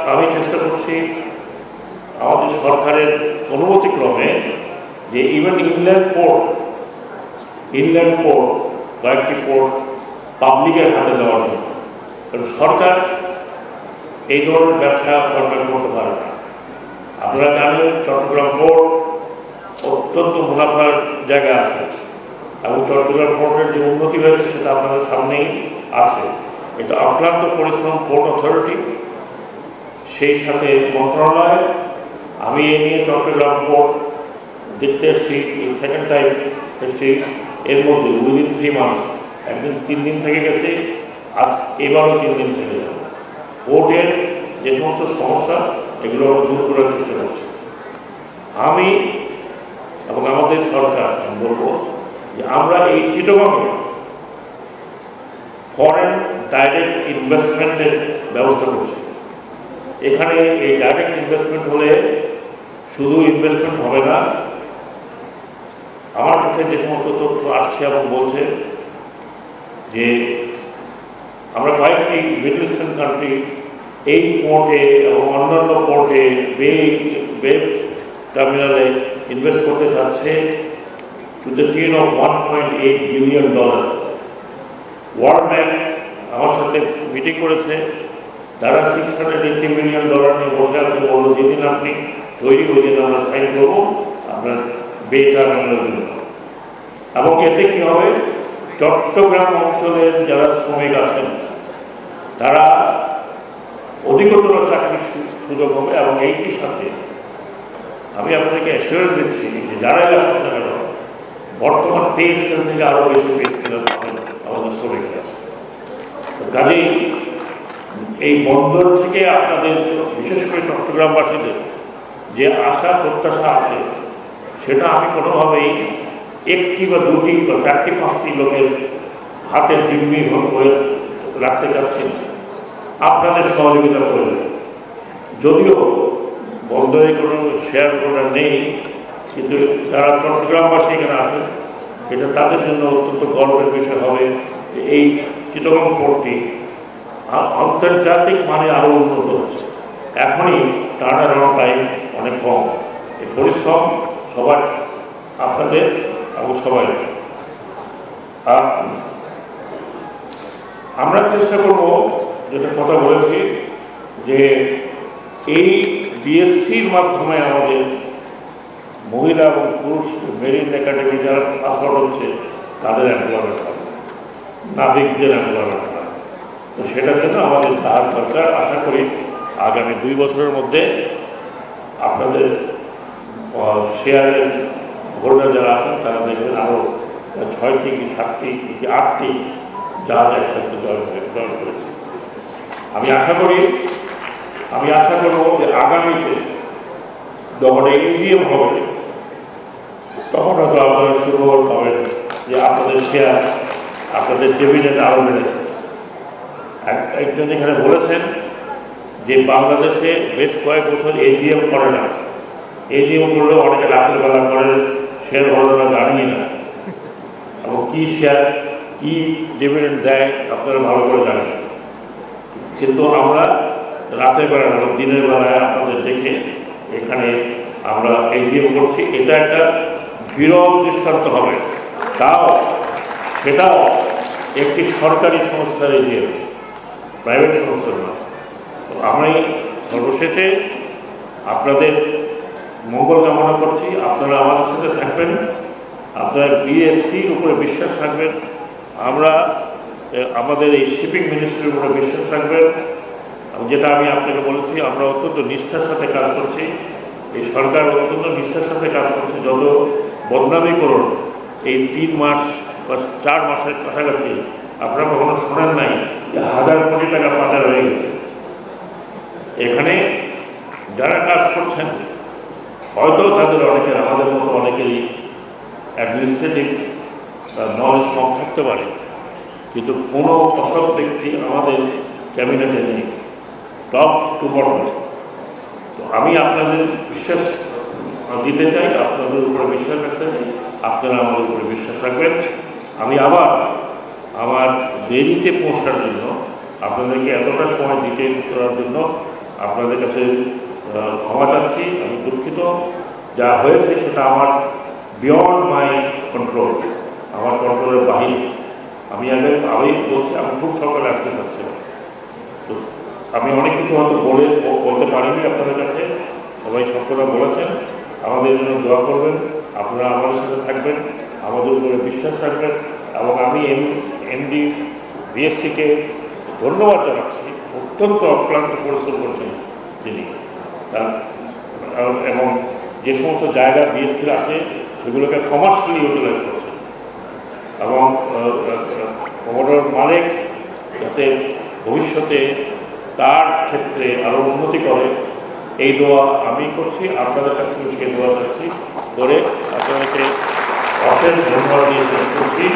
আমি চেষ্টা করছি আমাদের সরকারের অনুমতিক্রমে যে even England port England port কয়েকটি পোর্ট পাবলিকের হাতে দেওয়ার জন্য কারণ সরকার এই ধরনের ব্যবসা সরকার করতে পারে না। আপনারা জানেন চট্টগ্রাম পোর্ট অত্যন্ত মুনাফার জায়গা আছে এবং চট্টগ্রাম পোর্টের যে উন্নতি হয়েছে সেটা আপনাদের সামনেই আছে। এটা অক্লান্ত পরিশ্রম পোর্ট অথরিটি সেই সাথে মন্ত্রণালয়, আমি এ নিয়ে চট্টগ্রাম পোর্ট দেখতে এসেছি সেকেন্ড টাইম এসেছি। এর মধ্যে উইদিন থ্রি মান্থস একদিন তিন দিন থেকে গেছে, আজ এবারও তিন দিন থেকে যাবে। পোর্টের যে সমস্ত সমস্যা, এগুলো আমরা দূর করার চেষ্টা করছি। আমি এবং আমাদের সরকার, আমি বলব যে আমরা এই চিটগঙ্গে ফরেন ডাইরেক্ট ইনভেস্টমেন্টের ব্যবস্থা করছি। এখানে এই ডাইরেক্ট ইনভেস্টমেন্ট হলে শুধু ইনভেস্টমেন্ট হবে না, আমার কাছে যে সমস্ত তথ্য আসছে এবং বলছে যে আমরা কয়েকটি মিডল ইস্টার্ন কান্ট্রি এই পোর্টে এবং অন্যান্য পোর্টে বে বে টার্মিনালে ইনভেস্ট করতে চাচ্ছে to the tune of one point eight billion dollar world bank আমার সাথে মিটিং করেছে। তারা six hundred eighty million dollar নিয়ে বসে আছে বলল যেদিন আপনি তৈরি ওই দিন আমরা সাইন করব, আপনার বে টার্মিনালের জন্য এবং এতে কী হবে? চট্টগ্রাম অঞ্চলের যারা শ্রমিক আছেন, তারা অধিকতর চাকরির সুযোগ হবে এবং এইটির সাথে আমি আপনাকে অ্যাসিওর দিচ্ছি যে যারাই আসুন না কেন, বর্তমান পে স্কেল থেকে আরও বেশি পে স্কেল আমাদের শ্রমিকরা। কাজেই এই বন্দর থেকে আপনাদের, বিশেষ করে চট্টগ্রামবাসীদের যে আশা, প্রত্যাশা আছে, সেটা আমি কোনোভাবেই একটি বা দুটি বা চারটি, পাঁচটি লোকের হাতের জিম্মি হয়ে রাখতে চাচ্ছি আপনাদের সহযোগিতা করে যদিও বন্দরে কোনো শেয়ার হোল্ডার নেই, কিন্তু যারা চট্টগ্রামবাসী এখানে আছেন এটা তাদের জন্য অত্যন্ত গর্বের বিষয় হবে এই চিটগং পোর্টটি আন্তর্জাতিক মানে আরও উন্নত হচ্ছে। এখনই টানা অ্যারাউন্ড টাইম অনেক কম। এই পরিশ্রম সবার, আপনাদের এবং সবাই। আর আমরা চেষ্টা করব, যেটা কথা বলেছি, যে এই বিএসসির মাধ্যমে আমাদের মহিলা এবং পুরুষ মেরিন একাডেমি যারা পাস হচ্ছে, তাদের এমপ্লয়মেন্ট হবে। নাবিকদের এমপ্লয়মেন্ট তো সেটার জন্য আমাদের ধার দরকার। আশা করি আগামী দুই বছরের মধ্যে আপনাদের শেয়ারের হোল্ডার যারা আছেন, তারা দেখবেন আরও ছয়টি কি সাতটি কি আটটি জাহাজ একসাথে হয়ে- জয়েন করেছে আমি আশা করি, আমি আশা করব যে আগামীতে যখন এজিএম হবে, তখন হয়তো আপনারা সুখবর পাবেন যে আপনাদের শেয়ার আপনাদের ডিভিডেন্ড আরও বেড়েছে। একজন এখানে বলেছেন যে বাংলাদেশে বেশ কয়েক বছর এজিএম করে না। এজিএম করলেও অনেকে রাতের বেলা করে শেয়ার হোল্ডাররা জানিয়ে না। এবং কী শেয়ার কী ডিভিডেন্ড দেয় আপনারা ভালো করে জানেন। কিন্তু আমরা রাতের বেলা না দিনের বেলায় আপনাদের দেখে এখানে আমরা এজিএম করছি। এটা একটা বিরল দৃষ্টান্ত হবে। তাও, সেটাও একটি সরকারি সংস্থার এজিএম। প্রাইভেট সংস্থার নয় তো আমি সর্বশেষে আপনাদের মঙ্গল কামনা করছি। আপনারা আমাদের সাথে থাকবেন। আপনারা বিএসসির উপরে বিশ্বাস রাখবেন। আমরা আমাদের এই শিপিং মিনিস্ট্রির উপরে বিশ্বাস রাখবেন। যেটা আমি আপনাকে বলেছি, আমরা অত্যন্ত নিষ্ঠার সাথে কাজ করছি। এই সরকার অত্যন্ত নিষ্ঠার সাথে কাজ করছে। যত বদনামি করুন, এই তিন মাস বা চার মাসের কাছাকাছি আপনারা কখনো শোনেন নাই। কোটি টাকা পাচার হয়ে গেছে। এখানে যারা কাজ করছেন, হয়তো তাদের অনেকের, আমাদের মতো অনেকেরই অ্যাডমিনিস্ট্রেটিভ নলেজ কম থাকতে পারে। কিন্তু কোনো অসৎ ব্যক্তি আমাদের ক্যাবিনেটে নেই। টপ টু বটম তো আমি আপনাদের বিশ্বাস দিতে চাই, আপনাদের উপরে বিশ্বাস রাখতে চাই, আপনারা আমাদের উপরে বিশ্বাস রাখবেন। আমি আবার আমার দেরিতে পৌঁছার জন্য আপনাদেরকে এতটা সময় দিতে করার জন্য আপনাদের কাছে ক্ষমা চাচ্ছি। আমি দুঃখিত। যা হয়েছে সেটা আমার বিয়ন্ড মাই কন্ট্রোল আমার কন্ট্রোলের বাহিরে আমি আগে আমি বলছি, আমি খুব সকালে আসতে পারছিলাম তো আমি অনেক কিছু হয়তো বলে, বলতে পারিনি আপনাদের কাছে। সবাই সকলে বলেছেন। আমাদের জন্য দোয়া করবেন। আপনারা আমাদের সাথে থাকবেন, আমাদের উপরে বিশ্বাস রাখবেন। এবং আমি এম, এমডি, বিএসসিকে ধন্যবাদ জানাচ্ছি। অত্যন্ত অক্লান্ত পরিশ্রম করছেন তিনি। তার এবং যে সমস্ত জায়গা বিএসসির আছে, সেগুলোকে কমার্শিয়ালি ইউটিলাইজ করছেন এবং কমোডর মালিক যাতে ভবিষ্যতে তার ক্ষেত্রে আরও উন্নতি করে, এই দোয়া আমি করছি, আপনাদের কাছ থেকে সেই দোয়া চাচ্ছি করে আপনাদেরকে অশেষ ধন্যবাদ দিয়ে শেষ করছি।